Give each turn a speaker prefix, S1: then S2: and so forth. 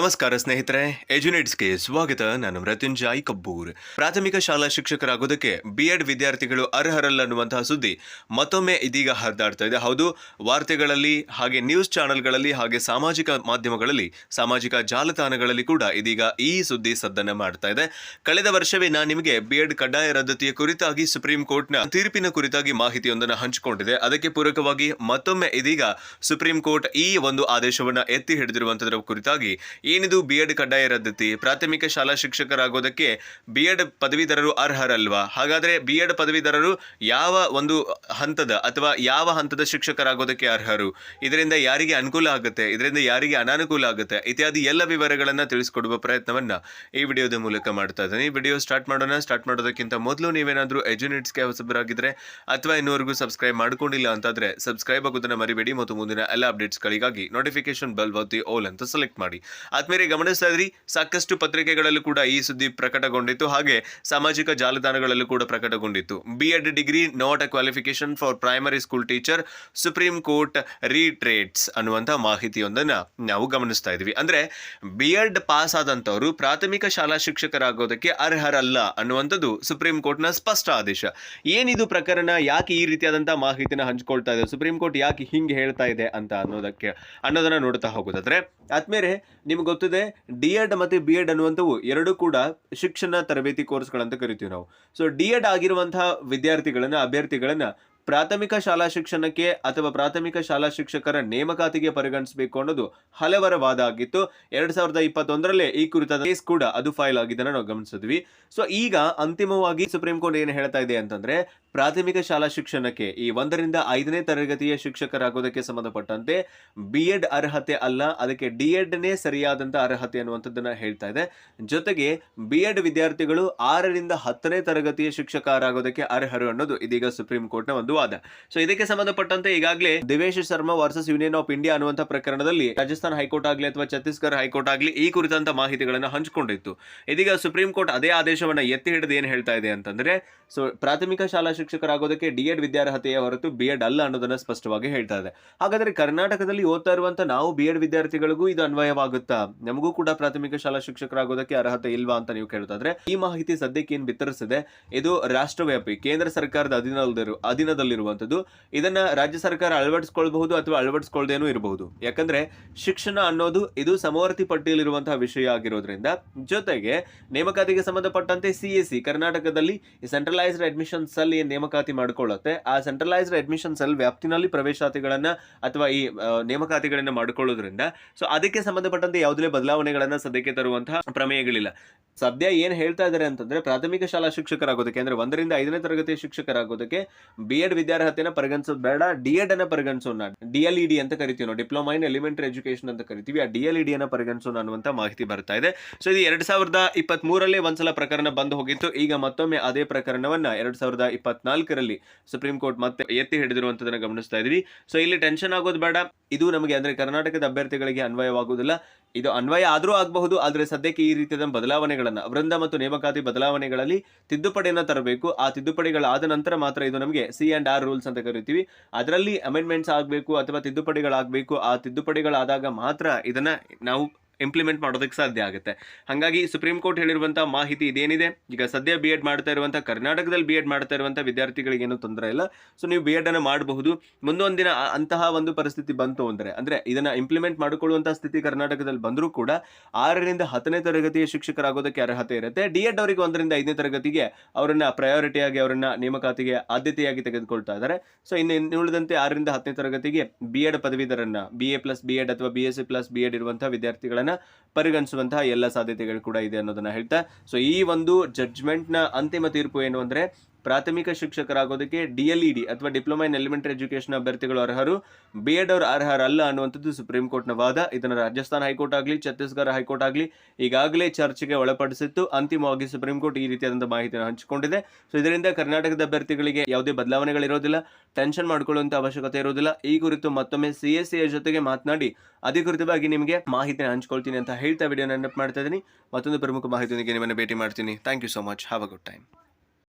S1: ನಮಸ್ಕಾರ ಸ್ನೇಹಿತರೆ, ಎಜುನೇಟ್ಸ್ಗೆ ಸ್ವಾಗತ. ನಾನು ಮೃತ್ಯುಂಜಯ್ ಕಬ್ಬೂರ್ ಪ್ರಾಥಮಿಕ ಶಾಲಾ ಶಿಕ್ಷಕರಾಗೋದಕ್ಕೆ ಬಿ ಎಡ್ ವಿದ್ಯಾರ್ಥಿಗಳು ಅರ್ಹರಲ್ಲ ಅನ್ನುವಂತಹ ಸುದ್ದಿ ಮತ್ತೊಮ್ಮೆ ಇದೀಗ ಹರಿದಾಡ್ತಾ ಇದೆ. ಹೌದು, ವಾರ್ತೆಗಳಲ್ಲಿ ಹಾಗೆ ನ್ಯೂಸ್ ಚಾನೆಲ್ಗಳಲ್ಲಿ ಹಾಗೆ ಸಾಮಾಜಿಕ ಮಾಧ್ಯಮಗಳಲ್ಲಿ, ಸಾಮಾಜಿಕ ಜಾಲತಾಣಗಳಲ್ಲಿ ಕೂಡ ಇದೀಗ ಈ ಸುದ್ದಿ ಸದ್ದನ್ನ ಮಾಡ್ತಾ ಇದೆ. ಕಳೆದ ವರ್ಷವೇ ನಾನು ನಿಮಗೆ ಬಿ ಎಡ್ ಕಡ್ಡಾಯ ರದ್ದತಿಯ ಕುರಿತಾಗಿ ಸುಪ್ರೀಂ ಕೋರ್ಟ್ನ ತೀರ್ಪಿನ ಕುರಿತಾಗಿ ಮಾಹಿತಿಯೊಂದನ್ನು ಹಂಚಿಕೊಂಡಿದೆ. ಅದಕ್ಕೆ ಪೂರಕವಾಗಿ ಮತ್ತೊಮ್ಮೆ ಇದೀಗ ಸುಪ್ರೀಂ ಕೋರ್ಟ್ ಈ ಒಂದು ಆದೇಶವನ್ನು ಎತ್ತಿ ಹಿಡಿದಿರುವಂತದರ ಕುರಿತಾಗಿ ಏನಿದು ಬಿ ಎಡ್ ಕಡ್ಡಾಯ ರದ್ದತಿ? ಪ್ರಾಥಮಿಕ ಶಾಲಾ ಶಿಕ್ಷಕರಾಗೋದಕ್ಕೆ ಬಿ ಎಡ್ ಪದವೀಧರರು ಅರ್ಹರಲ್ವಾ? ಹಾಗಾದರೆ ಬಿ ಎಡ್ ಪದವೀಧರರು ಯಾವ ಒಂದು ಹಂತದ ಅಥವಾ ಯಾವ ಹಂತದ ಶಿಕ್ಷಕರಾಗೋದಕ್ಕೆ ಅರ್ಹರು? ಇದರಿಂದ ಯಾರಿಗೆ ಅನುಕೂಲ ಆಗುತ್ತೆ? ಇದರಿಂದ ಯಾರಿಗೆ ಅನಾನುಕೂಲ ಆಗುತ್ತೆ? ಇತ್ಯಾದಿ ಎಲ್ಲ ವಿವರಗಳನ್ನು ತಿಳಿಸ್ಕೊಡುವ ಪ್ರಯತ್ನವನ್ನು ಈ ವಿಡಿಯೋದ ಮೂಲಕ ಮಾಡ್ತಾ ಇದ್ದೀನಿ. ಈ ವಿಡಿಯೋ ಸ್ಟಾರ್ಟ್ ಮಾಡೋಣ. ಸ್ಟಾರ್ಟ್ ಮಾಡೋದಕ್ಕಿಂತ ಮೊದಲು ನೀವೇನಾದರೂ ಎಜುನೇಟ್ಸ್ಗೆ ಹೊಸಬರಾಗಿದ್ದರೆ ಅಥವಾ ಇನ್ನೂವರೆಗೂ ಸಬ್ಸ್ಕ್ರೈಬ್ ಮಾಡ್ಕೊಂಡಿಲ್ಲ ಅಂತಾದರೆ ಸಬ್ಸ್ಕ್ರೈಬ್ ಆಗೋದನ್ನು ಮರಿಬೇಡಿ. ಮತ್ತು ಮುಂದಿನ ಎಲ್ಲ ಅಪ್ಡೇಟ್ಸ್ಗಳಿಗಾಗಿ ನೋಟಿಫಿಕೇಶನ್ ಬೆಲ್ ಒತ್ತಿ ಓಲ್ ಅಂತ ಸೆಲೆಕ್ಟ್ ಮಾಡಿ. ಆದ್ಮೇಲೆ ಗಮನಿಸ್ತಾ ಇದ್ರಿ, ಸಾಕಷ್ಟು ಪತ್ರಿಕೆಗಳಲ್ಲೂ ಕೂಡ ಈ ಸುದ್ದಿ ಪ್ರಕಟಗೊಂಡಿತ್ತು. ಹಾಗೆ ಸಾಮಾಜಿಕ ಜಾಲತಾಣಗಳಲ್ಲೂ ಕೂಡ ಪ್ರಕಟಗೊಂಡಿತ್ತು. B Ed degree not a qualification for primary school teacher Supreme Court reiterates ಅನ್ನುವಂಥ ಮಾಹಿತಿಯೊಂದನ್ನು ನಾವು ಗಮನಿಸ್ತಾ ಇದ್ವಿ. ಅಂದರೆ ಬಿ ಎಡ್ ಪಾಸ್ ಆದಂಥವರು ಪ್ರಾಥಮಿಕ ಶಾಲಾ ಶಿಕ್ಷಕರಾಗೋದಕ್ಕೆ ಅರ್ಹರಲ್ಲ ಅನ್ನುವಂಥದ್ದು ಸುಪ್ರೀಂ ಕೋರ್ಟ್ನ ಸ್ಪಷ್ಟ ಆದೇಶ. ಏನಿದು ಪ್ರಕರಣ? ಯಾಕೆ ಈ ರೀತಿಯಾದಂಥ ಮಾಹಿತಿನ ಹಂಚ್ಕೊಳ್ತಾ ಇದೆ? ಸುಪ್ರೀಂ ಕೋರ್ಟ್ ಯಾಕೆ ಹಿಂಗೆ ಹೇಳ್ತಾ ಇದೆ ಅಂತ ಅನ್ನೋದಕ್ಕೆ ಅನ್ನೋದನ್ನ ನೋಡ್ತಾ ಹೋಗೋದಾದ್ರೆ ಆದ್ಮೇಲೆ ನಿಮ್ಗೆ ಗೊತ್ತಿದೆ ಡಿ ಎಡ್ ಮತ್ತೆ ಬಿ ಎಡ್ ಅನ್ನುವಂಥವು ಎರಡೂ ಕೂಡ ಶಿಕ್ಷಣ ತರಬೇತಿ ಕೋರ್ಸ್ಗಳಂತ ಕರಿತೀವಿ ನಾವು. ಸೊ ಡಿ ಎಡ್ ಆಗಿರುವಂತಹ ವಿದ್ಯಾರ್ಥಿಗಳನ್ನು, ಅಭ್ಯರ್ಥಿಗಳನ್ನ ಪ್ರಾಥಮಿಕ ಶಾಲಾ ಶಿಕ್ಷಣಕ್ಕೆ ಅಥವಾ ಪ್ರಾಥಮಿಕ ಶಾಲಾ ಶಿಕ್ಷಕರ ನೇಮಕಾತಿಗೆ ಪರಿಗಣಿಸಬೇಕು ಅನ್ನೋದು ಹಲವರ ವಾದ ಆಗಿತ್ತು. ಎರಡ್ ಸಾವಿರದ ಇಪ್ಪತ್ತೊಂದರಲ್ಲೇ ಈ ಕುರಿತಾದ ಕೇಸ್ ಕೂಡ ಅದು ಫೈಲ್ ಆಗಿದ್ದನ್ನ ನಾವು ಗಮನಿಸಿದ್ವಿ. ಸೊ ಈಗ ಅಂತಿಮವಾಗಿ ಸುಪ್ರೀಂ ಕೋರ್ಟ್ ಏನು ಹೇಳ್ತಾ ಇದೆ ಅಂತಂದ್ರೆ, ಪ್ರಾಥಮಿಕ ಶಾಲಾ ಶಿಕ್ಷಣಕ್ಕೆ ಈ ಒಂದರಿಂದ ಐದನೇ ತರಗತಿಯ ಶಿಕ್ಷಕರಾಗೋದಕ್ಕೆ ಸಂಬಂಧಪಟ್ಟಂತೆ ಬಿ ಎಡ್ ಅರ್ಹತೆ ಅಲ್ಲ, ಅದಕ್ಕೆ ಡಿ ಎಡ್ನೇ ಸರಿಯಾದಂತ ಅರ್ಹತೆ ಅನ್ನುವಂಥದ್ದನ್ನ ಹೇಳ್ತಾ ಇದೆ. ಜೊತೆಗೆ ಬಿ ಎಡ್ ವಿದ್ಯಾರ್ಥಿಗಳು ಆರರಿಂದ ಹತ್ತನೇ ತರಗತಿಯ ಶಿಕ್ಷಕರಾಗೋದಕ್ಕೆ ಅರ್ಹರು ಅನ್ನೋದು ಇದೀಗ ಸುಪ್ರೀಂ ಕೋರ್ಟ್ನ ಒಂದು ವಾದ ಸೊ ಇದಕ್ಕೆ ಸಂಬಂಧಪಟ್ಟಂತೆ ಈಗಾಗಲೇ Divesh Sharma versus Union of India ಅನ್ನುವಂಥ ಪ್ರಕರಣದಲ್ಲಿ ರಾಜಸ್ಥಾನ ಹೈಕೋರ್ಟ್ ಆಗಲಿ ಅಥವಾ ಛತ್ತೀಸ್ಗಢ ಹೈಕೋರ್ಟ್ ಆಗಲಿ ಈ ಕುರಿತಂತ ಮಾಹಿತಿಗಳನ್ನು ಹಂಚಿಕೊಂಡಿತ್ತು. ಇದೀಗ ಸುಪ್ರೀಂ ಕೋರ್ಟ್ ಅದೇ ಆದೇಶವನ್ನ ಎತ್ತಿ ಹಿಡಿದು ಏನು ಹೇಳ್ತಾ ಇದೆ ಅಂತಂದ್ರೆ ಸೊ ಪ್ರಾಥಮಿಕ ಶಾಲಾ ಶಿಕ್ಷಕರಾಗೋದಕ್ಕೆ ಡಿ ಎಡ್ ವಿದ್ಯಾರ್ಹತೆಯ ಹೊರತು ಬಿ ಎಡ್ ಅಲ್ಲ ಅನ್ನೋದನ್ನ ಸ್ಪಷ್ಟವಾಗಿ ಹೇಳ್ತಾ ಇದೆ. ಹಾಗಾದ್ರೆ ಕರ್ನಾಟಕದಲ್ಲಿ ಓದ್ತಾ ಇರುವಂತ ನಾವು ಬಿ ಎಡ್ ವಿದ್ಯಾರ್ಥಿಗಳಿಗೂ ಇದು ಅನ್ವಯವಾಗುತ್ತಾ? ನಮಗೂ ಕೂಡ ಪ್ರಾಥಮಿಕ ಶಾಲಾ ಶಿಕ್ಷಕರಾಗೋದಕ್ಕೆ ಅರ್ಹತೆ ಇಲ್ವಾ ಅಂತ ನೀವು ಕೇಳ್ತಾ ಈ ಮಾಹಿತಿ ಸದ್ಯಕ್ಕೆ ಏನ್ ಬಿತ್ತರಿಸಿದೆ, ಇದು ರಾಷ್ಟ್ರವ್ಯಾಪಿ, ಕೇಂದ್ರ ಸರ್ಕಾರದ ಅಧೀನದಲ್ಲಿರು ಅಧೀನದಲ್ಲಿರುವಂತದ್ದು ಇದನ್ನ ರಾಜ್ಯ ಸರ್ಕಾರ ಅಳವಡಿಸ್ಕೊಳ್ಬಹುದು ಅಥವಾ ಅಳವಡಿಸ್ಕೊಳ್ದೇನೂ ಇರಬಹುದು. ಯಾಕಂದ್ರೆ ಶಿಕ್ಷಣ ಅನ್ನೋದು ಇದು ಸಮವರ್ತಿ ಪಟ್ಟಿಯಲ್ಲಿರುವಂತಹ ವಿಷಯ ಆಗಿರೋದ್ರಿಂದ, ಜೊತೆಗೆ ನೇಮಕಾತಿಗೆ ಸಂಬಂಧಪಟ್ಟಂತೆ ಸಿ ಎಸ್ ಸಿ, ಕರ್ನಾಟಕದಲ್ಲಿ ಸೆಂಟ್ರಲೈಸ್ಡ್ ಅಡ್ಮಿಷನ್ ಏನ್ ನೇಮಕಾತಿ ಮಾಡಿಕೊಳ್ಳುತ್ತೆ. ಆ ಸೆಂಟ್ರಲೈಸ್ಡ್ ಅಡ್ಮಿಷನ್ ಸೆಲ್ ವ್ಯಾಪ್ತಿನಲ್ಲಿ ಪ್ರವೇಶಾತಿಗಳನ್ನ ಅಥವಾ ಈ ನೇಮಕಾತಿಗಳನ್ನ ಮಾಡಿಕೊಳ್ಳೋದ್ರಿಂದ, ಸೊ ಅದಕ್ಕೆ ಸಂಬಂಧಪಟ್ಟಂತೆ ಯಾವುದೇ ಬದಲಾವಣೆಗಳನ್ನ ಸದ್ಯಕ್ಕೆ ತರುವಂತಹ ಪ್ರಮೇಯಗಳಿಲ್ಲ. ಸದ್ಯ ಏನ್ ಹೇಳ್ತಾ ಇದ್ದಾರೆ ಅಂತಂದ್ರೆ ಪ್ರಾಥಮಿಕ ಶಾಲಾ ಶಿಕ್ಷಕರಾಗೋದಕ್ಕೆ, ಅಂದ್ರೆ ಒಂದರಿಂದ ಐದನೇ ತರಗತಿಯ ಶಿಕ್ಷಕರಾಗೋದಕ್ಕೆ ಬಿ ಎಡ್ ವಿದ್ಯಾರ್ಹತೆನ ಪರಿಗಣಿಸೋದು ಬೇಡ. ಡಿ ಎಡ್ ಅನ್ನ ಪರಿಗಣಿಸೋಣ ಡಿ ಅಂತ ಕರಿತೀವಿ ನಾವು. ಡಿಪ್ಲೊಮಾ ಇನ್ ಎಲಿಮೆಂಟರಿ ಎಜುಕೇಶನ್ ಅಂತ ಕರಿತೀವಿ. ಆ ಡಿ ಎಲ್ ಇ ಡಿ ಅನ್ನ ಪರಿಗಣಿಸೋಣ ಅನ್ನುವಂತ ಮಾಹಿತಿ ಬರ್ತಾ ಇದೆ. ಸೊ ಇದು ಎರಡ್ ಸಾವಿರದ ಇಪ್ಪತ್ತ್ ಮೂರಲ್ಲೇ ಒಂದ್ಸಲ ಪ್ರಕರಣ ಬಂದು ಹೋಗಿತ್ತು. ಈಗ ಮತ್ತೊಮ್ಮೆ ಅದೇ ಪ್ರಕರಣವನ್ನ ಎರಡ್ ಸಾವಿರದ ಇಪ್ಪತ್ನಾಲ್ಕರಲ್ಲಿ ಸುಪ್ರೀಂ ಕೋರ್ಟ್ ಮತ್ತೆ ಎತ್ತಿ ಹಿಡಿದಿರುವಂತದನ್ನ ಗಮನಿಸ್ತಾ ಇದೀವಿ. ಸೊ ಇಲ್ಲಿ ಟೆನ್ಷನ್ ಆಗೋದು ಬೇಡ. ಇದು ನಮಗೆ ಅಂದ್ರೆ ಕರ್ನಾಟಕದ ಅಭ್ಯರ್ಥಿಗಳಿಗೆ ಅನ್ವಯವಾಗುವುದಿಲ್ಲ. ಇದು ಅನ್ವಯ ಆದರೂ ಆಗಬಹುದು, ಆದರೆ ಸದ್ಯಕ್ಕೆ ಈ ರೀತಿಯಾದ ಬದಲಾವಣೆಗಳನ್ನು, ವೃಂದ ಮತ್ತು ನೇಮಕಾತಿ ಬದಲಾವಣೆಗಳಲ್ಲಿ ತಿದ್ದುಪಡಿಯನ್ನು ತರಬೇಕು. ಆ ತಿದ್ದುಪಡಿಗಳಾದ ನಂತರ ಮಾತ್ರ ಇದು ನಮಗೆ ಸಿ ಅಂಡ್ ಆರ್ ರೂಲ್ಸ್ ಅಂತ ಕರಿತೀವಿ. ಅದರಲ್ಲಿ ಅಮೆಂಡ್ಮೆಂಟ್ಸ್ ಆಗಬೇಕು ಅಥವಾ ತಿದ್ದುಪಡಿಗಳಾಗಬೇಕು. ಆ ತಿದ್ದುಪಡಿಗಳಾದಾಗ ಮಾತ್ರ ಇದನ್ನ ನಾವು ಇಂಪ್ಲಿಮೆಂಟ್ ಮಾಡೋದಕ್ಕೆ ಸಾಧ್ಯ ಆಗುತ್ತೆ. ಹಾಗಾಗಿ ಸುಪ್ರೀಂ ಕೋರ್ಟ್ ಹೇಳಿರುವಂಥ ಮಾಹಿತಿ ಇದೇನಿದೆ? ಈಗ ಸದ್ಯ ಬಿ ಎಡ್ ಮಾಡ್ತಾ ಇರುವಂಥ ಕರ್ನಾಟಕದಲ್ಲಿ ಬಿ ಎಡ್ ಮಾಡ್ತಾ ಇರುವಂಥ ವಿದ್ಯಾರ್ಥಿಗಳಿಗೆ ಏನೂ ತೊಂದರೆ ಇಲ್ಲ. ಸೊ ನೀವು ಬಿ ಎಡನ್ನು ಮಾಡಬಹುದು. ಮುಂದೊಂದು ದಿನ ಅಂತಹ ಒಂದು ಪರಿಸ್ಥಿತಿ ಬಂತು ಅಂದರೆ, ಅಂದ್ರೆ ಇದನ್ನ ಇಂಪ್ಲಿಮೆಂಟ್ ಮಾಡಿಕೊಳ್ಳುವಂಥ ಸ್ಥಿತಿ ಕರ್ನಾಟಕದಲ್ಲಿ ಬಂದರೂ ಕೂಡ ಆರರಿಂದ ಹತ್ತನೇ ತರಗತಿಯ ಶಿಕ್ಷಕರಾಗೋದಕ್ಕೆ ಅರ್ಹತೆ ಇರುತ್ತೆ. ಡಿ ಎಡ್ ಅವರಿಗೆ ಒಂದರಿಂದ ಐದನೇ ತರಗತಿಗೆ ಅವರನ್ನು ಪ್ರಯಾರಿಟಿಯಾಗಿ ಅವರನ್ನು ನೇಮಕಾತಿಗೆ ಆದ್ಯತೆಯಾಗಿ ತೆಗೆದುಕೊಳ್ತಾ ಇದ್ದಾರೆ. ಸೊ ಇನ್ನು ಇನ್ನುಳಿದಂತೆ ಆರರಿಂದ ಹತ್ತನೇ ತರಗತಿಗೆ B Ed ಪದವೀಧರನ್ನ B A plus B Ed ಅಥವಾ B S C plus B Ed ಇರುವಂಥ ವಿದ್ಯಾರ್ಥಿಗಳನ್ನ ಪರಿಗಣಿಸುವಂತಹ ಎಲ್ಲ ಸಾಧ್ಯತೆಗಳು ಕೂಡ ಇದೆ ಅನ್ನೋದನ್ನ ಹೇಳ್ತಾ ಸೊ ಈ ಒಂದು ಜಡ್ಜ್ಮೆಂಟ್ನ ಅಂತಿಮ ತೀರ್ಪು ಏನು ಅಂದ್ರೆ ಪ್ರಾಥಮಿಕ ಶಿಕ್ಷಕರಾಗೋದಕ್ಕೆ ಡಿ ಎಲ್ ಇ ಡಿ ಅಥವಾ ಡಿಪ್ಲೊಮಾ ಇನ್ ಎಲಿಮೆಂಟರಿ ಎಜುಕೇಶನ್ ಅಭ್ಯರ್ಥಿಗಳು ಅರ್ಹರು. ಬಿ ಎಡ್ ಅವರು ಅರ್ಹರಲ್ಲ ಅನ್ನುವಂಥದ್ದು ಸುಪ್ರೀಂ ಕೋರ್ಟ್ನ ವಾದ. ಇದನ್ನು ರಾಜಸ್ಥಾನ ಹೈಕೋರ್ಟ್ ಆಗಲಿ, ಛತ್ತೀಸ್ಗಢ ಹೈಕೋರ್ಟ್ ಆಗಲಿ ಈಗಾಗಲೇ ಚರ್ಚೆಗೆ ಒಳಪಡಿಸಿತ್ತು. ಅಂತಿಮವಾಗಿ ಸುಪ್ರೀಂ ಕೋರ್ಟ್ ಈ ರೀತಿಯಾದಂಥ ಮಾಹಿತಿಯನ್ನು ಹಂಚಿಕೊಂಡಿದೆ. ಸೊ ಇದರಿಂದ ಕರ್ನಾಟಕದ ಅಭ್ಯರ್ಥಿಗಳಿಗೆ ಯಾವುದೇ ಬದಲಾವಣೆಗಳಿರೋದಿಲ್ಲ ಟೆನ್ಷನ್ ಮಾಡಿಕೊಳ್ಳುವಂಥ ಅವಶ್ಯಕತೆ ಇರೋದಿಲ್ಲ. ಈ ಕುರಿತು ಮತ್ತೊಮ್ಮೆ ಸಿ ಎಸ್ ಸಿಯ ಜೊತೆಗೆ ಮಾತನಾಡಿ. ಅಧಿಕೃತವಾಗಿ ನಿಮಗೆ ಮಾಹಿತಿನ ಹಂಚಿಕೊಳ್ತೀನಿ ಅಂತ ಹೇಳ್ತಾ ವಿಡಿಯೋ ನೆನಪು ಮಾಡ್ತಾ ಇದ್ದೀನಿ. ಮತ್ತೊಂದು ಪ್ರಮುಖ ಮಾಹಿತಿಯೊಂದಿಗೆ ನಿಮ್ಮನ್ನು ಭೇಟಿ ಮಾಡ್ತೀನಿ. Thank you so much have a good time